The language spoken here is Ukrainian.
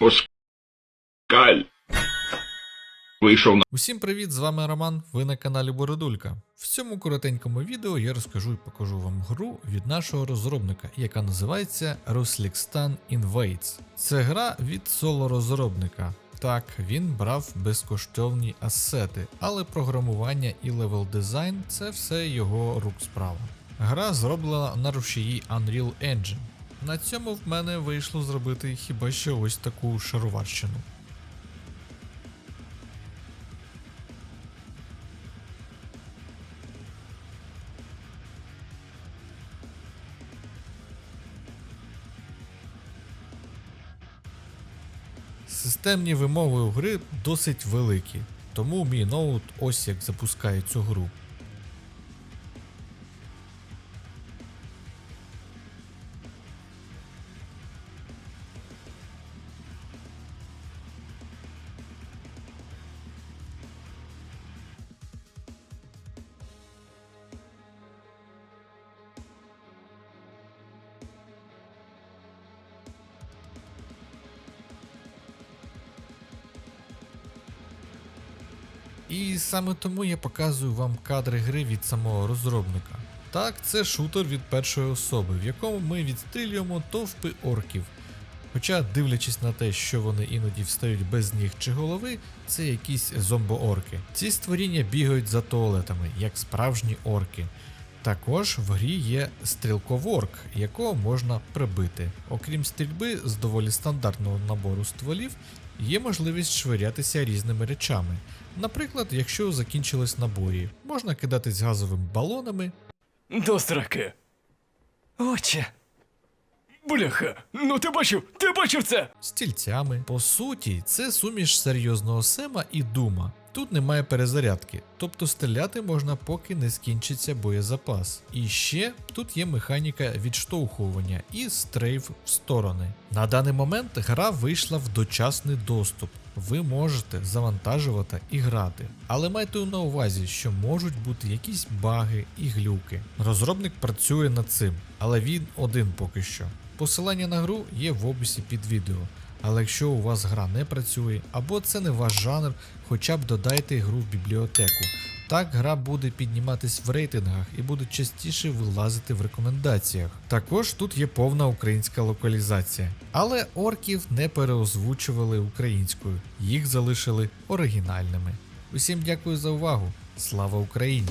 Москаль. Вийшов на Усім привіт, з вами Роман. Ви на каналі Бородулька. В цьому коротенькому відео я розкажу і покажу вам гру від нашого розробника, яка називається Ruslikstan Invades. Це гра від соло розробника. Так, він брав безкоштовні асети, але програмування і левел дизайн це все його рук справа. Гра зроблена на рушії Unreal Engine. На цьому в мене вийшло зробити хіба що ось таку шароварщину. Системні вимоги у гри досить великі, тому мій ноут ось як запускає цю гру. І саме тому я показую вам кадри гри від самого розробника. Так, це шутер від першої особи, в якому ми відстрілюємо товпи орків. Хоча, дивлячись на те, що вони іноді встають без ніг чи голови, це якісь зомбоорки. Ці створіння бігають за туалетами, як справжні орки. Також в грі є стрілковорк, якого можна прибити. Окрім стрільби з доволі стандартного набору стволів, є можливість швирятися різними речами. Наприклад, якщо закінчились набої, можна кидатись газовими балонами, До сраки. Отче. Бляха, ну ти бачив, ти бачив це? стільцями. По суті, це суміш серйозного сема і дума. Тут немає перезарядки, тобто стріляти можна, поки не скінчиться боєзапас. І ще тут є механіка відштовхування і стрейф в сторони. На даний момент гра вийшла в дочасний доступ. Ви можете завантажувати і грати, але майте на увазі, що можуть бути якісь баги і глюки. Розробник працює над цим, але він один поки що. Посилання на гру є в описі під відео. Але якщо у вас гра не працює, або це не ваш жанр, хоча б додайте гру в бібліотеку. Так гра буде підніматись в рейтингах і буде частіше вилазити в рекомендаціях. Також тут є повна українська локалізація, але орків не переозвучували українською, їх залишили оригінальними. Усім дякую за увагу. Слава Україні!